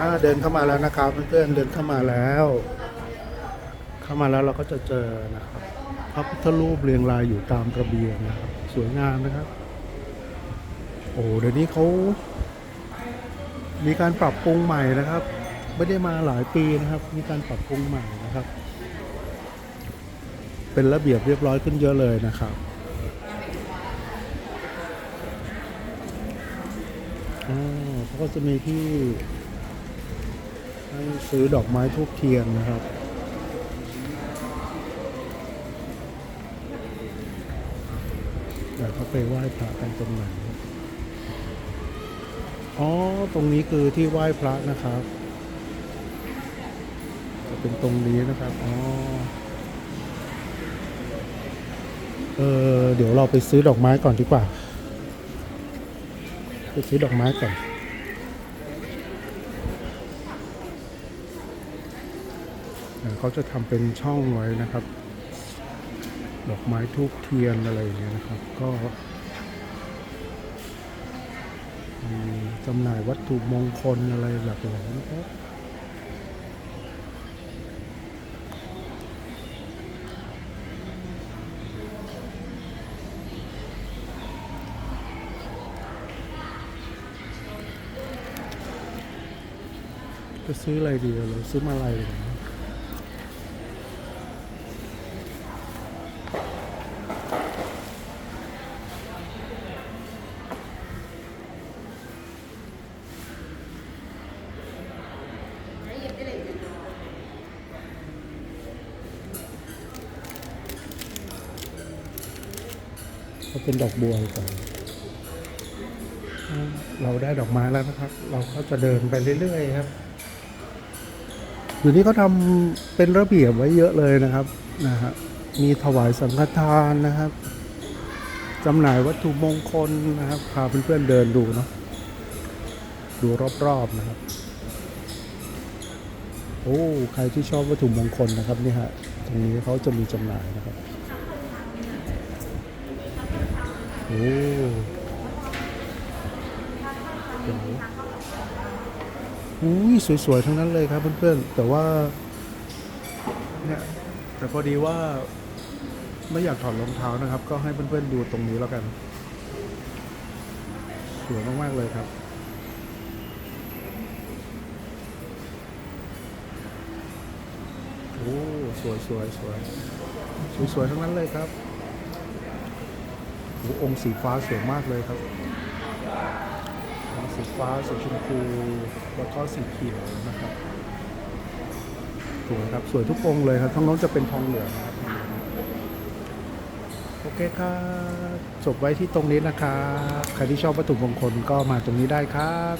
อ่าเดินเข้ามาแล้วนะครับเพื่อนๆเดินเข้ามาแล้ว เข้ามาแล้วเราก็จะเจอนะครับพระพุทธรูปเรียงรายอยู่ตามระเบียงนะครับสวยงามนะครับ โอ้เดี๋ยวนี้เขามีการปรับปรุงใหม่นะครับ ไม่ได้มาหลายปีนะครับ มีการปรับปรุงใหม่นะครับ เป็นระเบียบเรียบร้อยขึ้นเยอะเลยนะครับอ่าเขา ก็จะมีที่ให้ซื้อดอกไม้ทูบเทียนนะครับ เดี๋ยวเขาไปไหว้พระกันตรงไหนอ๋อ ตรงนี้คือที่ไหว้พระนะครับ จะเป็นตรงนี้นะครับ อ๋อ เออเดี๋ยวเราไปซื้อดอกไม้ก่อนดีกว่า ไปซื้อดอกไม้ก่อน เขาจะทำเป็นช่องไว้นะครับ ดอกไม้ทูบเทียนอะไรอย่างเงี้ยนะครับ ก็มีจำหน่ายวัตถุมงคลอะไรหลากหลายนะครับจะซื้ออะไรดีเราซื้อมาอะไรดี กว่านะก็เป็นดอกบัวก่อนอ่าเราได้ดอกไม้แล้วนะครับ เราก็จะเดินไปเรื่อยๆครับอยู่นี้เขาทำเป็นระเบียบไว้เยอะเลยนะครับนะฮะมีถวายสังฆทานนะครับจำหน่ายวัตถุมงคลนะครับพาเพื่อนๆเดินดูเนาะดูรอบๆนะครับ โอ้ ใครที่ชอบวัตถุมงคลนะครับนี่ฮะตรงนี้เขาจะมีจำหน่ายนะครับ โอ้เดี๋ยวอุ้ยสวยๆ ทั้งนั้นเลยครับเพื่อนๆ แต่ว่าเนี่ยแต่พอดีว่าไม่อยากถอดรองเท้านะครับ ก็ให้เพื่อนๆ ดูตรงนี้แล้วกัน สวยมากๆ เลยครับโอ้สวยสวยสวยสวยๆทั้งนั้นเลยครับ โอ้องค์สีฟ้าสวยมากเลยครับสีฟ้าสีชมพูแล้วก็สีเขียวนะครับสวยครับสวยทุกองค์เลยครับทั้งโน้นจะเป็นทองเหลืองครับโอเคครับจบไว้ที่ตรงนี้นะครับใครที่ชอบวัตถุมงคลก็มาตรงนี้ได้ครับ